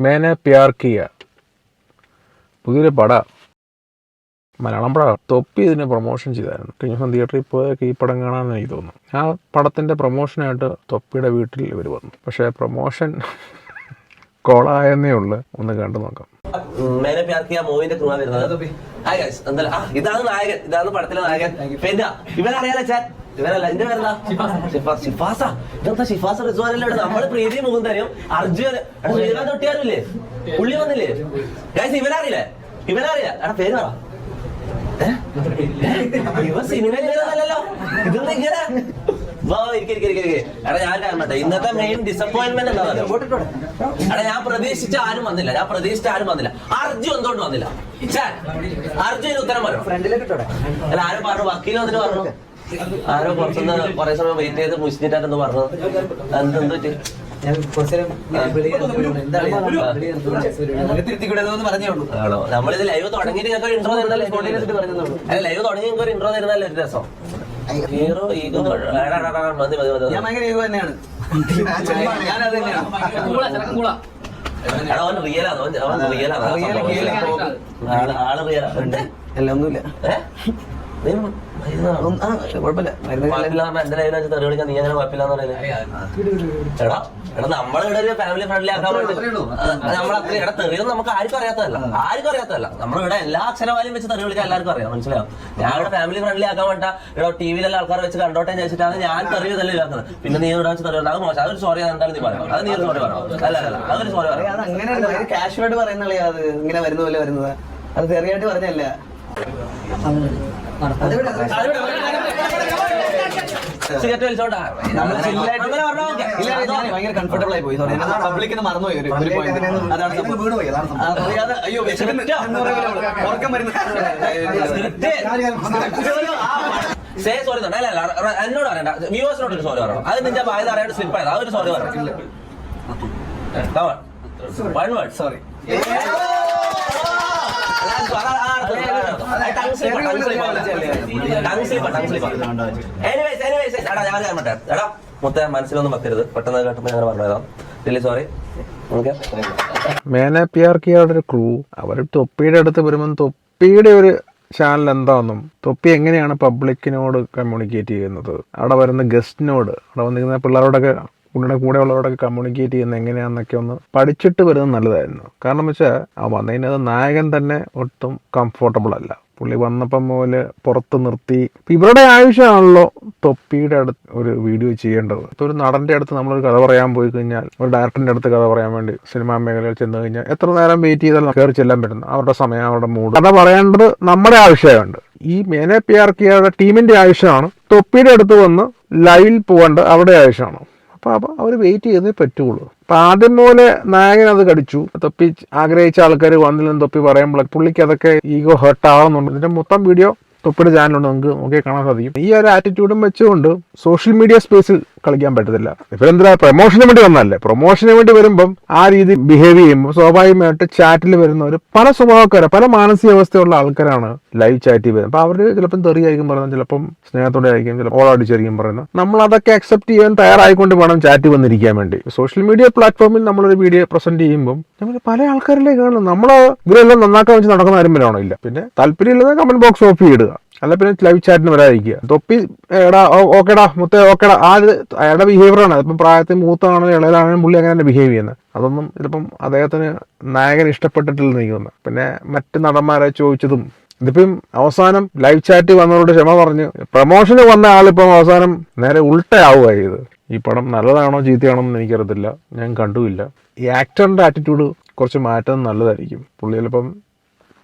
മേനെ Pyar Kia. പുതിയൊരു പട. മലയാളം പട. തൊപ്പി ഇതിന് പ്രൊമോഷൻ ചെയ്തായിരുന്നു. കഴിഞ്ഞ ദിവസം തിയേറ്ററിൽ പോയൊക്കെ ഈ പടം കാണാമെന്ന് എനിക്ക് തോന്നുന്നു. ആ പടത്തിന്റെ പ്രൊമോഷനായിട്ട് തൊപ്പിയുടെ വീട്ടിൽ ഇവർ വന്നു. പക്ഷേ പ്രൊമോഷൻ കോളായെന്നേ ഉള്ളു. ഒന്ന് കണ്ടു നോക്കാം. മേനെ പ്യാർ കിയ മൂവിന്റെ ക്രൂ വരുന്നത്. ഹായ് ഗൈസ് എന്തായാലും ഇതാണ് നായകൻ. ഇതാണ് പടത്തിലെ നായകൻ. പിന്നെ ഇവനറിയാലോ ചാൻ ഇവനല്ല എന്റെ പേരെന്താ? ഷിഫാസ്. ഷിഫാസ ഇതെന്താ ഷിഫാസ് റിസ്വാനല്ലേ ഇവിടെ നമ്മൾ പ്രീതി മുകുന്ദനും അർജുൻ ശ്രീകാന്ത് ഒട്ടിയാറില്ലേ പുള്ളി വന്നില്ലേ? ഗൈസ് ഇവനറിയില്ലേ? ഇവനറിയില്ല. എടാ പേര് പറ? ഇവ സിനിമയിലല്ലോ ഇതെന്താ ഇങ്ങനെ. എടാ ഞാൻ കാണട്ടെ. ഇന്നത്തെ മെയിൻ ഡിസപ്പോയിന്റ്മെന്റ് എന്താ എടാ ഞാൻ പ്രതീക്ഷിച്ച ആരും വന്നില്ല. ഞാൻ പ്രതീക്ഷിച്ച ആരും വന്നില്ല. അർജു എന്തുകൊണ്ട് വന്നില്ല? അർജുൻ അർജുന് ഉത്തരം പറയണം. അല്ല ആരും പറഞ്ഞു വക്കീൽ വന്നിട്ട് പറഞ്ഞു. ആരോ പുറത്തുനിന്ന് കുറെ സമയം വെയിറ്റ് ചെയ്ത് മുഷിഞ്ഞിട്ടായിരുന്നു പറഞ്ഞത് എന്തെന്ത് ഞാൻ പറഞ്ഞേ ആണോ? നമ്മളിത് ലൈവ് തുടങ്ങിയിട്ട് ഞങ്ങൾക്ക് ഒരു ഇൻട്രോ തരുന്നല്ലേ? അല്ല ലൈവ് തുടങ്ങി ഞങ്ങൾക്ക് ഒരു ഇൻട്രോ തരുന്നല്ലേ ഒരു രസം? ഹീറോ ഈഗോ മതി മതി മതി. ഞാൻ ഭയങ്കര ഈഗോ തന്നെയാണ്. ഞാനത് തന്നെയാണ്. എടാ അവൻ റിയലാണ് അവൻ അവൻ റിയലാണ് ആൾ റിയലാണ് അല്ല ഒന്നുമില്ല. കുഴപ്പമില്ല. വെച്ച് തെറി വിളിക്കാൻ? നീ അങ്ങനെ കുഴപ്പമില്ലാന്ന് പറയുന്നത് എടാ എടാ നമ്മളിവിടെ ഒരു ഫാമിലി ഫ്രണ്ട്ലി ആക്കാൻ വേണ്ടി നമ്മൾ അത്ര എടാ തെറിയൊന്നും നമുക്ക് ആർക്കും അറിയാത്തതല്ല. ആർക്കും അറിയാത്തതല്ല. നമ്മളിവിടെ എല്ലാ അക്ഷരവാലും വെച്ച് തെറി വിളിക്കാൻ എല്ലാവർക്കും അറിയാം. മനസ്സിലാവും ഞാൻ ഇവിടെ ഫാമിലി ഫ്രണ്ട്ലി ആക്കാൻ വേണ്ട. ഇവിടെ ടി വിയിലുള്ള ആൾക്കാർ വെച്ച് കണ്ടോട്ടെ എന്ന് വെച്ചിട്ടാണ് ഞാൻ തെറി ഇതല്ലേ ഇതാക്കുന്നത്. പിന്നെ നീ ഇവിടെ വെച്ച് തെറി അത് മോശം. അതൊരു സോറി എന്തായാലും നീ പറയണം അത് നീ സോറി പറയണം അല്ല അല്ല അതൊരു സോറി പറയാം. അങ്ങനെ കാഷ്വായിട്ട് പറയുന്നല്ലേ അത് ഇങ്ങനെ വരുന്ന പോലെ വരുന്നത്. അത് ചെറിയായിട്ട് പറഞ്ഞല്ല സിഗരറ്റ് വലിച്ചോണ്ടാ നമ്മൾ കംഫർട്ടബിൾ ആയി പോയി സോറി പബ്ലിക്കിന് മറന്നുപോയി ഒരു ഒരു point. അതാണ്. അറിയാതെ അയ്യോ ഉറക്കം വരുന്നു സേ സോറി അല്ല അല്ല അല്ല, എന്നോട് പറയണ്ട വ്യൂവേഴ്സിനോട് ഒരു സോറി പറയണം അത് നിന്റെ വായത് അറിയാണ്ട് സ്ലിപ്പ് ആയത് അതൊരു സോറി പറയണം വൺ വേർഡ് സോറി മൊത്തം മനസ്സിലൊന്നും വെക്കരുത് പെട്ടെന്ന് കേട്ടപ്പോൾ ഞാൻ പറഞ്ഞതാ റിയലി സോറി മേനെ പ്യാർ കിയയുടെ ഒരു ക്രൂ അവർ തൊപ്പിയുടെ അടുത്ത് വരുമ്പം തൊപ്പിയുടെ ഒരു ചാനൽ എന്താണെന്നും തൊപ്പി എങ്ങനെയാണ് പബ്ലിക്കിനോട് കമ്മ്യൂണിക്കേറ്റ് ചെയ്യുന്നത്? അവിടെ വരുന്ന ഗസ്റ്റിനോട് അവിടെ വന്നിരിക്കുന്ന പിള്ളേരോടൊക്കെ പുള്ളിയുടെ കൂടെ ഉള്ളവരോടൊക്കെ കമ്മ്യൂണിക്കേറ്റ് ചെയ്യുന്നത് എങ്ങനെയാണെന്നൊക്കെ ഒന്ന് പഠിച്ചിട്ട് വരുന്നത് നല്ലതായിരുന്നു. കാരണം വെച്ചാൽ ആ വന്നതിനകത്ത് നായകൻ തന്നെ ഒട്ടും കംഫോർട്ടബിൾ അല്ല. പുള്ളി വന്നപ്പം പോലെ പുറത്ത് നിർത്തി. ഇവരുടെ ആവശ്യമാണല്ലോ തൊപ്പിയുടെ അടുത്ത് ഒരു വീഡിയോ ചെയ്യേണ്ടത്. ഇപ്പൊ ഒരു നടന്റെ അടുത്ത് നമ്മളൊരു കഥ പറയാൻ പോയി കഴിഞ്ഞാൽ ഒരു ഡയറക്ടറിന്റെ അടുത്ത് കഥ പറയാൻ വേണ്ടി സിനിമാ മേഖലയിൽ ചെന്ന് കഴിഞ്ഞാൽ എത്ര നേരം വെയിറ്റ് ചെയ്താൽ കയറി ചെല്ലാൻ പറ്റുന്നു. അവരുടെ സമയം അവരുടെ മൂഡ് കഥ പറയേണ്ടത് നമ്മുടെ ആവശ്യമുണ്ട് ഈ മേനെ പി ആർ കെ ടീമിന്റെ ആവശ്യമാണ്. തൊപ്പിയുടെ അടുത്ത് വന്ന് ലൈവിൽ പോകേണ്ട അവരുടെ ആവശ്യമാണ്. അപ്പോൾ അവർ വെയിറ്റ് ചെയ്തേ പറ്റുള്ളൂ. അപ്പം ആദ്യം പോലെ നായകൻ അത് കടിച്ചു. തൊപ്പി ആഗ്രഹിച്ച ആൾക്കാർ വന്നില്ലെന്ന് തൊപ്പി പറയുമ്പോൾ പുള്ളിക്ക് അതൊക്കെ ഈഗോ ഹേർട്ട് ആവുന്നുണ്ട് ഇതിന്റെ മൊത്തം വീഡിയോ തൊപ്പിയുടെ ചാനലുണ്ട് നമുക്ക് നോക്കി കാണാൻ സാധിക്കും. ഈ ഒരു ആറ്റിറ്റ്യൂഡും വെച്ചുകൊണ്ട് സോഷ്യൽ മീഡിയ സ്പേസിൽ കളിക്കാൻ പറ്റത്തില്ല. ഇവരെന്താ പ്രൊമോഷന് വേണ്ടി വന്നല്ലേ പ്രൊമോഷന് വേണ്ടി വരുമ്പം ആ രീതി ബിഹേവ് ചെയ്യുമ്പോൾ സ്വാഭാവികമായിട്ട് ചാറ്റിൽ വരുന്നവർ പല സ്വഭാവക്കാരെ പല മാനസികാവസ്ഥയുള്ള ആൾക്കാരാണ് ലൈവ് ചാറ്റിൽ വരുന്നത്. അപ്പോൾ അവർ ചിലപ്പം തെറിയായിരിക്കും പറയുന്നത് ചിലപ്പം സ്നേഹത്തോടെ ആയിരിക്കും ചിലപ്പോൾ ഓളടിച്ചായിരിക്കും പറയുന്നത്. നമ്മൾ അതൊക്കെ അക്സെപ്റ്റ് ചെയ്യാൻ തയ്യാറായിക്കൊണ്ട് വേണം ചാറ്റ് വന്നിരിക്കാൻ വേണ്ടി. സോഷ്യൽ മീഡിയ പ്ലാറ്റ്ഫോമിൽ നമ്മളൊരു വീഡിയോ പ്രസന്റ് ചെയ്യുമ്പോൾ നമ്മൾ പല ആൾക്കാരിലേക്ക് നമ്മൾ ഇവരെല്ലാം നന്നാക്കാൻ വെച്ച് നടക്കുന്ന ആരും വരാണോ ഇല്ല പിന്നെ താല്പര്യമില്ലാതെ കമന്റ് ബോക്സ് ഓഫ് ചെയ്തിടുക അല്ല പിന്നെ ലൈവ് ചാറ്റിന് വരാതിരിക്കുക. തൊപ്പി എടാ ഓക്കേടാ മുത്തേ ഓക്കെടാ. ആ ഒരു അയാളുടെ ബിഹേവിയറാണ് ഇപ്പം പ്രായത്തിൽ മൂത്താണെങ്കിലും ഇളയിലാണെങ്കിലും പുള്ളി അങ്ങനെ തന്നെ ബിഹേവ് ചെയ്യുന്നത് അതൊന്നും ചിലപ്പം അദ്ദേഹത്തിന് നായകൻ ഇഷ്ടപ്പെട്ടിട്ടില്ലെന്ന് എനിക്ക് പിന്നെ മറ്റ് നടന്മാരെ ചോദിച്ചതും. ഇതിപ്പം അവസാനം ലൈവ് ചാറ്റ് വന്നവരോട് ക്ഷമ പറഞ്ഞു പ്രൊമോഷന് വന്ന ആളിപ്പം അവസാനം നേരെ ഉൾട്ടയാവുക ചെയ്ത് ഈ പടം നല്ലതാണോ ചീത്തയാണോ എന്ന് എനിക്കറിയത്തില്ല. ഞാൻ കണ്ടുമില്ല. ഈ ആക്ടറിന്റെ ആറ്റിറ്റ്യൂഡ് കുറച്ച് മാറ്റം നല്ലതായിരിക്കും. പുള്ളി ചിലപ്പം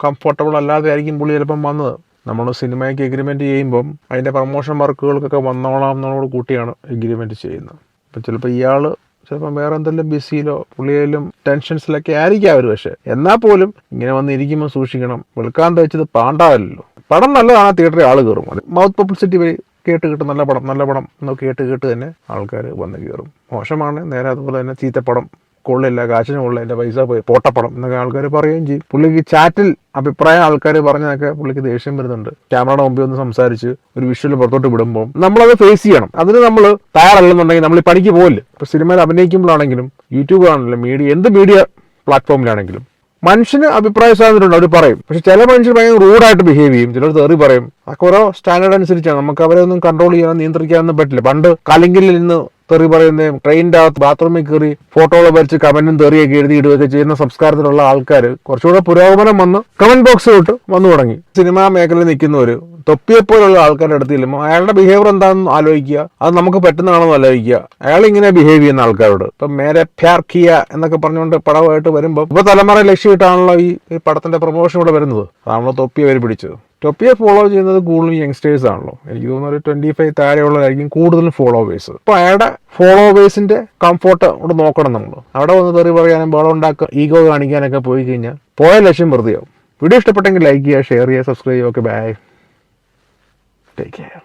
കംഫർട്ടബിൾ അല്ലാതെ ആയിരിക്കും പുള്ളി ചിലപ്പം വന്നത്. നമ്മൾ സിനിമയ്ക്ക് എഗ്രിമെന്റ് ചെയ്യുമ്പം അതിന്റെ പ്രമോഷൻ വർക്കുകൾക്കൊക്കെ വന്നോളാം എന്നോട് കൂട്ടിയാണ് എഗ്രിമെന്റ് ചെയ്യുന്നത്. അപ്പം ചിലപ്പോൾ ഇയാൾ ചിലപ്പം വേറെ എന്തെങ്കിലും ബിസിയിലോ പുള്ളിയിലും ടെൻഷൻസിലൊക്കെ ആയിരിക്കും അവർ പക്ഷേ. എന്നാൽ പോലും ഇങ്ങനെ വന്നിരിക്കുമ്പോൾ സൂക്ഷിക്കണം. വെളുക്കാൻ തയ്ച്ചത് പാണ്ടാവല്ലോ പടം നല്ലതാണ് തിയേറ്ററിൽ ആൾ കയറും. അത് മൗത്ത് പബ്ലിസിറ്റി വഴി കേട്ട് കേട്ട്. നല്ല പടം നല്ല പടം എന്നൊക്കെ കേട്ട് കേട്ട് തന്നെ ആൾക്കാർ വന്ന് കയറും. മോശമാണ് നേരെ അതുപോലെ തന്നെ ചീത്തപ്പടം കൊള്ളില്ല കാശിന് കൊള്ളില്ല പൈസ പോയി പോട്ടപ്പടം എന്നൊക്കെ ആൾക്കാർ പറയുകയും ചെയ്യും. പുള്ളിക്ക് ചാറ്റിൽ അഭിപ്രായം ആൾക്കാർ പറഞ്ഞതൊക്കെ പുള്ളിക്ക് ദേഷ്യം വരുന്നുണ്ട്. ക്യാമറയുടെ മുമ്പിൽ ഒന്ന് സംസാരിച്ച് ഒരു വിഷ്വൽ പുറത്തോട്ട് വിടുമ്പോൾ നമ്മളത് ഫേസ് ചെയ്യണം. അതിന് നമ്മൾ തയ്യാറല്ലെന്നുണ്ടെങ്കിൽ നമ്മൾ ഈ പണിക്ക് പോകില്ല ഇപ്പൊ സിനിമയിൽ അഭിനയിക്കുമ്പോഴാണെങ്കിലും യൂട്യൂബ് ആണെങ്കിലും മീഡിയ എന്ത് മീഡിയ പ്ലാറ്റ്ഫോമിലാണെങ്കിലും. മനുഷ്യന് അഭിപ്രായ സ്വാതന്ത്ര്യമുണ്ട് അവർ പറയും. പക്ഷെ ചില മനുഷ്യർ ഭയങ്കര റൂഡായിട്ട് ബിഹേവ് ചെയ്യും. ചിലർ തെറി പറയും. അതൊക്കെ ഓരോ സ്റ്റാൻഡേർഡ് അനുസരിച്ചാണ്. നമുക്ക് അവരെ ഒന്നും കൺട്രോൾ ചെയ്യാനോ നിയന്ത്രിക്കാനൊന്നും പറ്റില്ല. പണ്ട് കലിങ്കിൽ നിന്ന് തെറി പറയുന്നതും ട്രെയിനിന്റെ അകത്ത് ബാത്റൂമിൽ കയറി ഫോട്ടോകൾ വരച്ച് കമന്റും തെറിയൊക്കെ എഴുതി ഇടുകയൊക്കെ ചെയ്യുന്ന സംസ്കാരത്തിലുള്ള ആൾക്കാർ കുറച്ചുകൂടെ പുരോഗമനം വന്ന് കമന്റ് ബോക്സ് തൊട്ട് വന്നു തുടങ്ങി. സിനിമാ മേഖലയിൽ നിൽക്കുന്നവർ തൊപ്പിയെപ്പോലുള്ള ആൾക്കാരുടെ അടുത്ത് ചെല്ലുമ്പോൾ അയാളുടെ ബിഹേവിയർ എന്താണെന്ന് ആലോചിക്കുക. അത് നമുക്ക് പറ്റുന്നതാണെന്ന് ആലോചിക്കുക. അയാൾ ഇങ്ങനെ ബിഹേവ് ചെയ്യുന്ന ആൾക്കാരോട്. ഇപ്പം മേരെ പ്യാർ കിയ എന്നൊക്കെ പറഞ്ഞുകൊണ്ട് പടമായിട്ട് വരുമ്പോൾ തലമുറ ലക്ഷ്യമിട്ടാണല്ലോ ഈ ഈ പടത്തിന്റെ പ്രൊമോഷൻ ഇവിടെ വരുന്നത്. അതാണല്ലോ തൊപ്പി അവർ പിടിച്ചത്. ടൊപ്പിയെ ഫോളോ ചെയ്യുന്നത് കൂടുതലും യങ്സ്റ്റേഴ്സ് ആണല്ലോ. എനിക്ക് തോന്നുന്നു ഒരു ട്വന്റി ഫൈവ് താഴെയുള്ളതായിരിക്കും കൂടുതലും ഫോളോവേഴ്സ് അപ്പോൾ അയാളുടെ ഫോളോവേഴ്സിന്റെ കംഫോർട്ട് ഇവിടെ നോക്കണം നമ്മൾ അവിടെ വന്ന് തെറി പറയാനും ബോളം ഉണ്ടാക്കുക ഈഗോ കാണിക്കാനൊക്കെ പോയി കഴിഞ്ഞാൽ പോയ ലക്ഷ്യം വെറുതെയാവും. വീഡിയോ ഇഷ്ടപ്പെട്ടെങ്കിൽ ലൈക്ക് ചെയ്യുക ഷെയർ ചെയ്യുക സബ്സ്ക്രൈബ് ചെയ്യുക. Okay bye take care